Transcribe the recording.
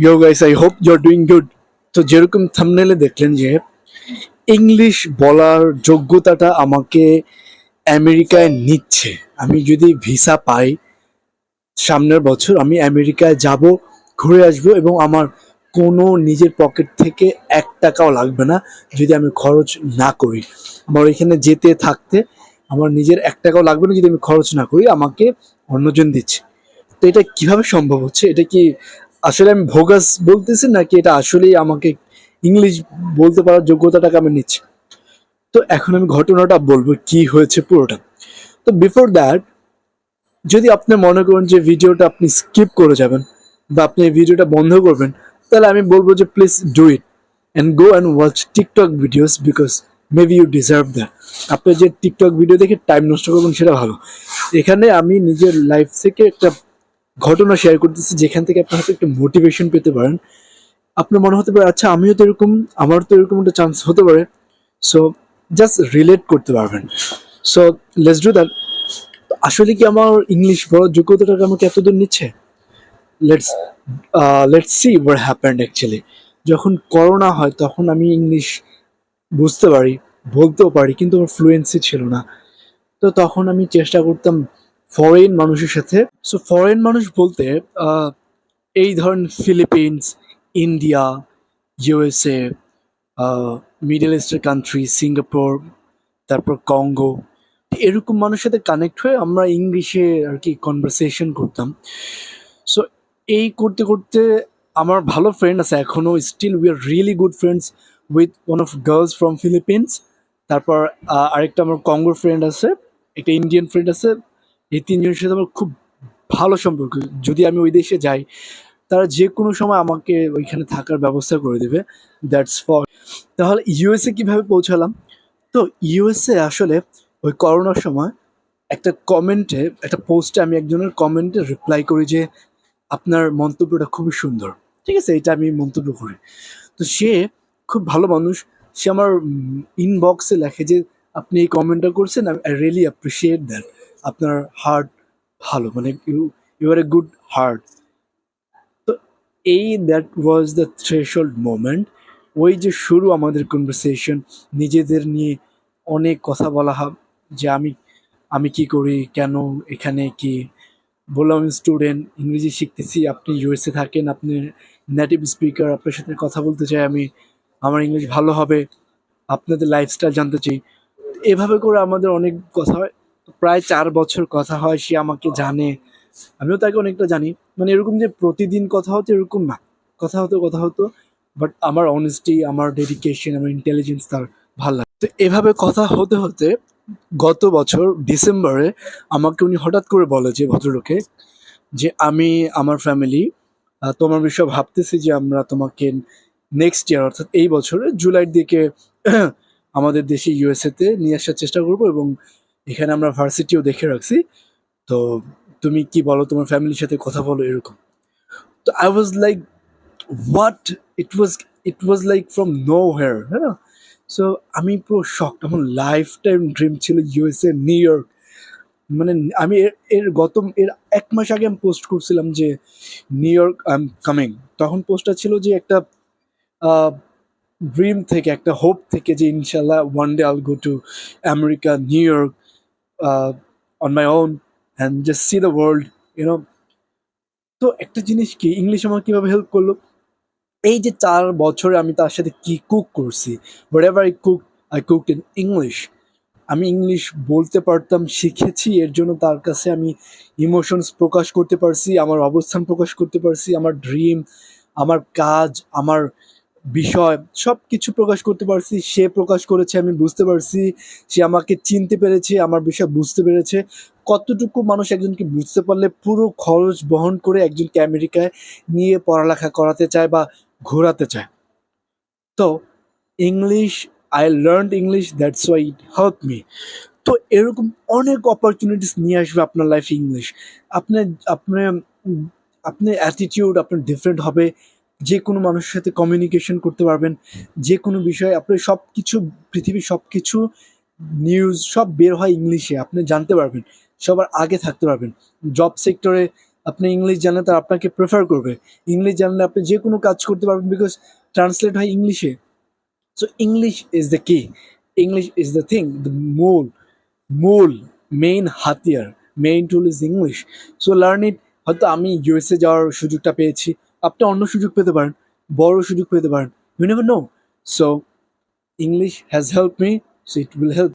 Yo guys I hope you are doing good তো যেরকম থামনেলে দেখলেন যে ইংলিশ বলার যোগ্যতাটা আমাকে আমেরিকায় নিচ্ছে। আমি যদি ভিসা পাই, সামনের বছর আমি আমেরিকায় যাব, ঘুরে আসব এবং আমার কোনো নিজের পকেট থেকে এক টাকাও লাগবে না যদি আমি খরচ না করি। আমার এখানে যেতে, থাকতে আমার নিজের এক টাকাও লাগবে না যদি আমি খরচ না করি, আমাকে অন্যজন দিচ্ছে। তো এটা কীভাবে সম্ভব হচ্ছে? এটা কি আসলে আমি ভোগাস বলতেছি নাকি এটা আসলেই আমাকে ইংলিশ বলতে পারার যোগ্যতাটাকে আমি নিচ্ছি। তো এখন আমি ঘটনাটা বলব কি হয়েছে পুরোটা। তো বিফোর দ্যাট যদি আপনি মনে করেন যে ভিডিওটা আপনি স্কিপ করে যাবেন বা আপনি এই ভিডিওটা বন্ধ করবেন, তাহলে আমি বলব যে please do it and go and watch TikTok videos because maybe you deserve that আপনি যে টিকটক ভিডিও দেখে টাইম নষ্ট করবেন সেটা ভালো। এখানে আমি নিজের লাইফ থেকে একটা ঘটনা শেয়ার করতেছি, যেখান থেকে আপনি হয়তো একটু মোটিভেশন পেতে পারেন। আপনার মনে হতে পারে আচ্ছা আমিও তো এরকম, আমারও তো এরকম একটা চান্স হতে পারে। সো জাস্ট রিলেট করতে পারবেন। সো লেস ডু দ্যাট আসলে কি আমার ইংলিশ বলার যোগ্যতাটাকে আমাকে এতদূর নিচ্ছে? Let's let's see what happened actually যখন করোনা হয়, তখন আমি ইংলিশ বুঝতে পারি, বলতেও পারি, কিন্তু আমার ফ্লুয়েন্সি ছিল না। তো তখন আমি চেষ্টা করতাম ফরেন মানুষের সাথে। সো ফরেন মানুষ বলতে এই ধরেন ফিলিপিন্স ইন্ডিয়া ইউএসএ মিডল ইস্টের কান্ট্রি সিঙ্গাপুর তারপর কঙ্গো এরকম মানুষের সাথে কানেক্ট হয়ে আমরা ইংলিশে আর কি কনভারসেশন করতাম। সো এই করতে করতে আমার ভালো ফ্রেন্ড আছে এখনও still we are really good friends with one of girls from Philippines তারপর আরেকটা আমার কঙ্গোর ফ্রেন্ড আছে, একটা ইন্ডিয়ান ফ্রেন্ড আছে এই তিনজনের সাথে আমার খুব ভালো সম্পর্ক। যদি আমি ওই দেশে যাই, তারা যে কোনো সময় আমাকে ওইখানে থাকার ব্যবস্থা করে দেবে। দ্যাটস ফর তাহলে ইউএসএ কীভাবে পৌঁছালাম? তো ইউএসএ আসলে ওই করোনার সময় একটা কমেন্টে একটা পোস্টে আমি একজনের কমেন্টে রিপ্লাই করি যে, আপনার মন্তব্যটা খুবই সুন্দর। ঠিক আছে? এটা আমি মন্তব্য করি। তো সে খুব ভালো মানুষ। সে আমার ইনবক্সে লেখে যে, আপনি এই কমেন্টটা করছেন আই রিয়েলি অ্যাপ্রিসিয়েট দ্যাট আপনার হার্ট ভালো মানে you you are a good heart তো এই that was the threshold moment ওই যে শুরু আমাদের কনভারসেশন নিজেদের নিয়ে অনেক কথা বলা হয়, যে আমি আমি কি করি, কেন, এখানে কি? বললাম স্টুডেন্ট ইংরেজি শিখতেছি, আপনি ইউএসএ থাকেন, আপনি নেটিভ স্পিকার আপনার সাথে কথা বলতে চাই, আমি, আমার ইংলিশ ভালো হবে, আপনাদের লাইফস্টাইল জানতে চাই। এভাবে করে আমাদের অনেক কথা হয়। প্রায় চার বছর কথা হয়, সে আমাকে জানে। আমিও তাকে অনেকটা জানি। মানে এরকম যে প্রতিদিন কথা হতো এরকম না। কথা হতো কথা হতো বাট আমার অনেস্টি আমার ডেডিকেশন আমার ইন্টেলিজেন্স তার ভালো লাগে। তো এভাবে কথা হতে হতে গত বছর ডিসেম্বরে আমাকে উনি হঠাৎ করে বলে যে ভদ্রলোকে যে আমি, আমার ফ্যামিলি তোমার বিষয়ে ভাবতেছি যে আমরা তোমাকে নেক্সট ইয়ার অর্থাৎ এই বছরে জুলাইয়ের দিকে আমাদের দেশে ইউএসএতে নিয়ে আসার চেষ্টা করব এবং এখানে আমরা ভার্সিটিও দেখে রাখছি। তো তুমি কি বলো, তোমার ফ্যামিলির সাথে কথা বলো এরকম। তো I was like what it was it was like from nowhere হ্যাঁ সো আমি পুরো শখ আমার লাইফ টাইম ড্রিম ছিল ইউএসএ নিউ ইয়র্ক মানে আমি এর এর গত, এর এক মাস আগে আমি পোস্ট করছিলাম যে New York I am coming তখন পোস্টটা ছিল যে একটা ড্রিম থেকে, একটা হোপ থেকে যে ইনশাল্লাহ one day I'll go to America New York on my own and just see the world you know তো একটা জিনিস কি ইংলিশ আমার কীভাবে হেল্প করল? এই যে চার বছরে আমি তার সাথে কি কুক করছি whatever I cook I cook in English আমি ইংলিশ বলতে পারতাম, শিখেছি, এর জন্য তার কাছে আমি ইমোশনস প্রকাশ করতে পারছি, আমার অবস্থান প্রকাশ করতে পারছি, আমার ড্রিম আমার কাজ, আমার বিষয় সব কিছু প্রকাশ করতে পারছি, সে প্রকাশ করেছে, আমি বুঝতে পারছি, সে আমাকে চিনতে পেরেছে, আমার বিষয় বুঝতে পেরেছে। কতটুকু মানুষ একজনকে বুঝতে পারলে পুরো খরচ বহন করে একজনকে আমেরিকায় নিয়ে পড়ালেখা করাতে চায় বা ঘোরাতে চায়? তো English I learn English that's why it help me তো এরকম অনেক অপরচুনিটিস নিয়ে আসবে আপনার লাইফে ইংলিশ আপনার আপনার আপনার অ্যাটিটিউড আপনার ডিফারেন্ট হবে। যে কোনো মানুষের সাথে কমিউনিকেশন করতে পারবেন, যে কোনো বিষয়ে আপনি সব কিছু পৃথিবীর সব কিছু নিউজ সব বের হয় ইংলিশে, আপনি জানতে পারবেন, সবার আগে থাকতে পারবেন। জব সেক্টরে আপনি ইংলিশ জানলে তারা আপনাকে প্রেফার করবে। ইংলিশ জানলে আপনি যে কোনো কাজ করতে পারবেন বিকজ ট্রান্সলেট হয় ইংলিশে। সো ইংলিশ ইজ দ্য কি English is the thing the মূল মূল মেইন হাতিয়ার main tool is English so learn it হয়তো আমি ইউএসএ যাওয়ার সুযোগটা পেয়েছি। আপনি অন্য সুযোগ পেতে পারেন, বড় সুযোগ পেতে পারেন you never know so English has help me so it will help